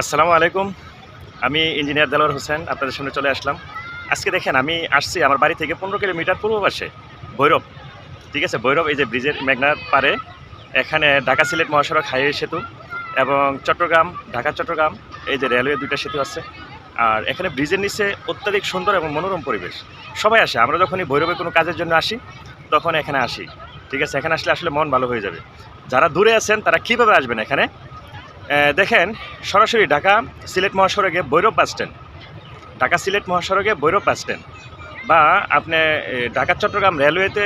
আসসালামু আলাইকুম। আমি ইঞ্জিনিয়ার দেলোয়ার হোসেন, আপনাদের সামনে চলে আসলাম। আজকে দেখেন, আমি আসছি আমার বাড়ি থেকে পনেরো কিলোমিটার পূর্ব পাশে, ভৈরব। ঠিক আছে, ভৈরব, এই যে ব্রিজের মেঘনার পারে এখানে ঢাকা সিলেট মহাসড়ক হাইওয়ে সেতু এবং চট্টগ্রাম, ঢাকা, চট্টগ্রাম, এই যে রেলওয়ে দুইটা সেতু আছে। আর এখানে ব্রিজের নিচে অত্যাধিক সুন্দর এবং মনোরম পরিবেশ। সবাই আসে, আমরা যখনই ভৈরবে কোনো কাজের জন্য আসি, তখন এখানে আসি। ঠিক আছে, এখানে আসলে আসলে মন ভালো হয়ে যাবে। যারা দূরে আছেন, তারা কীভাবে আসবেন এখানে? দেখেন, সরাসরি ঢাকা সিলেট মহাসড়কে ভৈরব বাস স্ট্যান্ড। ঢাকা সিলেট মহাসড়কে ভৈরব বাস স্ট্যান্ড। বা আপনি ঢাকা চট্টগ্রাম রেলওয়েতে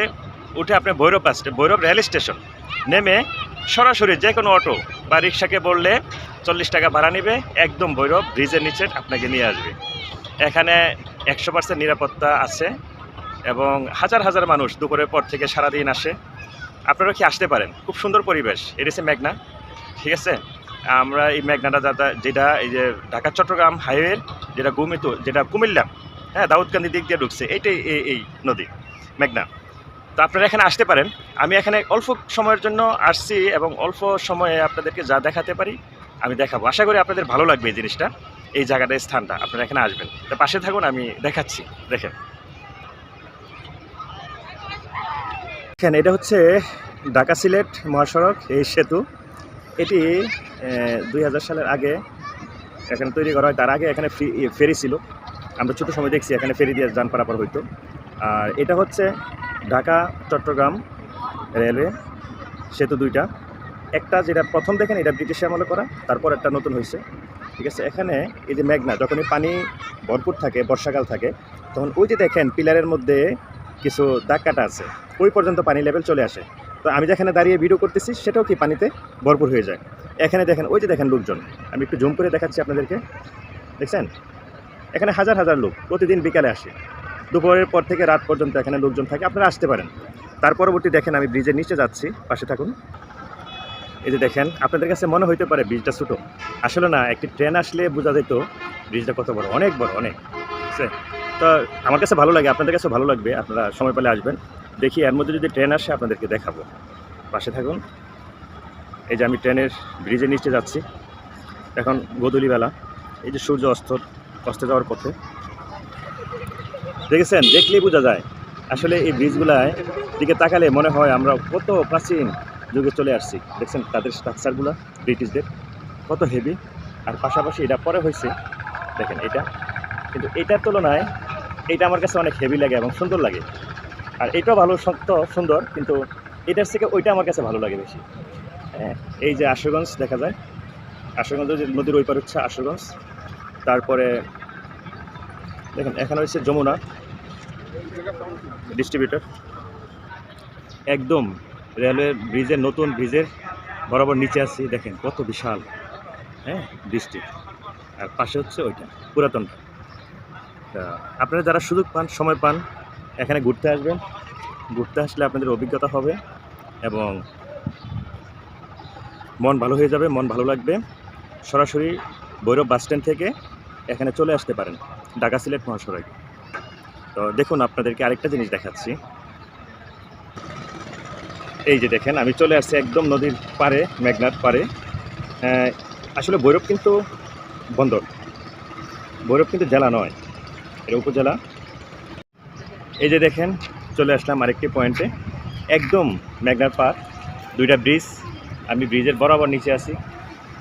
উঠে আপনি Bhairab bus Bhairab rail station. নেমে সরাসরি যে কোনো অটো বা রিক্সাকে বললে চল্লিশ টাকা ভাড়া নেবে, একদম ভৈরব ব্রিজের নিচে আপনাকে নিয়ে আসবে। এখানে একশো পার্সেন্ট নিরাপত্তা আছে এবং হাজার হাজার মানুষ দুপুরের পর থেকে সারাদিন আসে। আপনারা কি আসতে পারেন? খুব সুন্দর পরিবেশ। হচ্ছে মেঘনা। ঠিক আছে? আমরা এই মেঘনাটা যাতা, যেটা এই যে ঢাকা, চট্টগ্রাম হাইওয়ের যেটা গুমিত, যেটা কুমিল্লা হ্যাঁ দাউদকান্দি দিক দিয়ে ঢুকছে এইটাই এই এই নদী, মেঘনা। তো আপনারা এখানে আসতে পারেন। আমি এখানে অল্প সময়ের জন্য আসছি এবং অল্প সময়ে আপনাদেরকে যা দেখাতে পারি, আমি দেখাবো। আশা করি আপনাদের ভালো লাগবে এই জিনিসটা, এই জায়গাটা স্থানটা। আপনারা এখানে আসবেন। তো পাশে থাকুন, আমি দেখাচ্ছি। দেখেন। দেখেন এটা হচ্ছে ঢাকা সিলেট মহাসড়ক, এই সেতু। এটি দুই হাজার সালের আগে এখানে তৈরি করা হয়। তার আগে এখানে ফ্রি ফেরি ছিল। আমরা ছোটো সময় দেখছি এখানে ফেরি দিয়ে যান পারাপার হইতো। আর এটা হচ্ছে ঢাকা, চট্টগ্রাম রেলওয়ে সেতু দুইটা। একটা যেটা প্রথম দেখেন, এটা ব্রিটিশ আমলে করা, তারপর একটা নতুন হয়েছে ঠিক আছে, এখানে এই যে মেঘনা, যখনই পানি ভরপুর থাকে, বর্ষাকাল থাকে, তখন ওই যে দেখেন, পিলারের মধ্যে কিছু দাগ কাটা আছে, ওই পর্যন্ত পানি লেভেল চলে আসে। তো আমি যেখানে দাঁড়িয়ে ভিডিও করতেছি, সেটাও কি পানিতে ভরপুর হয়ে যায়। এখানে দেখেন, ওই যে দেখেন লোকজন। আমি একটু জুম করে দেখাচ্ছি আপনাদেরকে। দেখছেন? এখানে হাজার হাজার লোক প্রতিদিন বিকালে আসে। দুপুরের পর থেকে রাত পর্যন্ত এখানে লোকজন থাকে, আপনারা আসতে পারেন। তার পরবর্তী দেখেন, আমি ব্রিজের নিচে যাচ্ছি, পাশে থাকুন। এই যে দেখেন, আপনাদের কাছে মনে হইতে পারে ব্রিজটা ছোটো। আসলে না, একটি ট্রেন আসলে বোঝা যেত ব্রিজটা কত বড়, অনেক বড়, অনেক। তো আমার কাছে ভালো লাগে, আপনাদের কাছে ভালো লাগবে, আপনারা সময় পেলে আসবেন। দেখি এর মধ্যে যদি ট্রেন আসে, আপনাদেরকে দেখাবো। পাশে থাকুন। এই যে আমি ট্রেনের ব্রিজের নিচে যাচ্ছি। এখন গোধূলিবেলা। এই যে সূর্য অস্ত, অস্তে যাওয়ার পথে। দেখেছেন? দেখলেই বোঝা যায়। আসলে এই ব্রিজগুলায় দিকে তাকালে মনে হয় আমরা কত প্রাচীন যুগে চলে আসছি। দেখছেন? তাদের স্ট্রাকচারগুলো ব্রিটিশদের। কত হেভি আর পাশাপাশি এটা পরে হয়েছে। দেখেন এটা। কিন্তু এটার তুলনায় এটা আমার কাছে অনেক হেভি লাগে এবং সুন্দর লাগে। আর এটাও ভালো সত্য সুন্দর, কিন্তু এটার থেকে ওইটা আমার কাছে ভালো লাগে বেশি। হ্যাঁ এই যে আশুগঞ্জ দেখা যায়। আশুগঞ্জ যে নদীর ওই পার হচ্ছে আশুগঞ্জ। তারপরে দেখেন, এখানে হচ্ছে যমুনা ডিস্ট্রিবিউটর একদম রেলওয়ে ব্রিজের, নতুন ব্রিজের বরাবর নিচে আছি, দেখেন কত বিশাল। হ্যাঁ বৃষ্টি। আর পাশে হচ্ছে ওইটা, পুরাতনটা। তা আপনারা যারা সুযোগ পান, সময় পান এখানে ঘুরতে আসবেন। ঘুরতে আসলে আপনাদের অভিজ্ঞতা হবে এবং মন ভালো হয়ে যাবে, মন ভালো লাগবে। সরাসরি ভৈরব বাস স্ট্যান্ড থেকে এখানে চলে আসতে পারেন, ঢাকা সিলেট মহাসড়কে। তো দেখুন, আপনাদেরকে আরেকটা জিনিস দেখাচ্ছি। এই যে দেখেন, আমি চলে আসছি একদম নদীর পারে মেঘনাথ পারে আসলে ভৈরব কিন্তু বন্দর। ভৈরব কিন্তু জেলা নয়, এটা উপজেলা। এই যে দেখেন, চলে আসলাম আরেকটি পয়েন্টে একদম মেঘনার পার দুইটা ব্রিজ আমি ব্রিজের বরাবর নিচে আসি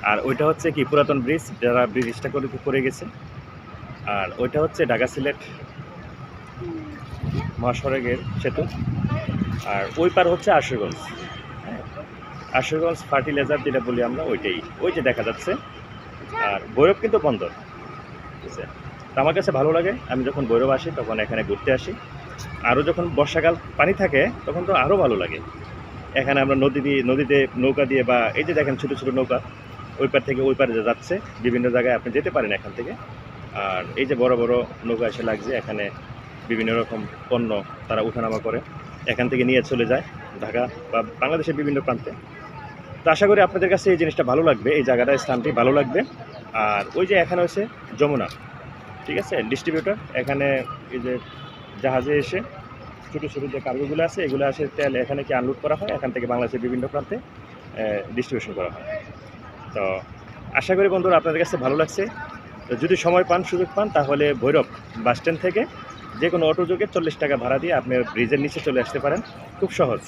আর ওইটা হচ্ছে কি, পুরাতন ব্রিজ যারা ব্রিজটা করে করে গেছে। আর ওইটা হচ্ছে ঢাকা সিলেট মহাসড়কের সেতু। আর ওই পার হচ্ছে আশুগঞ্জ। হ্যাঁ আশুগঞ্জ ফার্টিলাইজার যেটা বলি আমরা, ওইটাই। ওই যে দেখা যাচ্ছে। আর ভৈরব কিন্তু বন্দর। ঠিক আছে আমার কাছে ভালো লাগে। আমি যখন ভৈরব আসি, তখন এখানে ঘুরতে আসি। আরও যখন বর্ষাকাল পানি থাকে, তখন তো আরও ভালো লাগে। এখানে আমরা নদী দিয়ে, নদীতে নৌকা দিয়ে বা এই যে দেখেন ছোটো ছোটো নৌকা, ওই পার থেকে ওই পারে যাচ্ছে, বিভিন্ন জায়গায় আপনি যেতে পারেন এখান থেকে। আর এই যে বড় বড় নৌকা এসে লাগছে, এখানে বিভিন্ন রকম পণ্য তারা উঠানামা করে, এখান থেকে নিয়ে চলে যায় ঢাকা বা বাংলাদেশের বিভিন্ন প্রান্তে। তো আশা করি আপনাদের কাছে এই জিনিসটা ভালো লাগবে, এই জায়গাটা, স্থানটি ভালো লাগবে। আর ওই যে এখানে হচ্ছে যমুনা, ঠিক আছে? ডিস্ট্রিবিউটর এখানে এই যে জাহাজে এসে ছোটো ছোটো যে কার্গোগুলো আছে, এগুলো আসে তেল এখানে কি আনলোড করা হয়? এখান থেকে বাংলাদেশের বিভিন্ন প্রান্তে ডিস্ট্রিবিউশন করা হয়। তো আশা করি বন্ধুরা আপনাদের কাছে ভালো লাগছে। তো যদি সময় পান, সুযোগ পান, তাহলে ভৈরব বাস স্ট্যান্ড থেকে যে কোনো অটো যোগে চল্লিশ টাকা ভাড়া দিয়ে আপনি ব্রিজের নিচে চলে আসতে পারেন। খুব সহজ।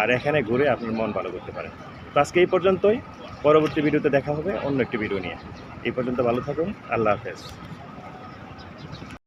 আর এখানে ঘুরে আপনার মন ভালো করতে পারেন। তো আজকে এই পর্যন্তই। পরবর্তী ভিডিওতে দেখা হবে অন্য একটি ভিডিও নিয়ে। এই পর্যন্ত ভালো থাকুন। আল্লাহ হাফেজ।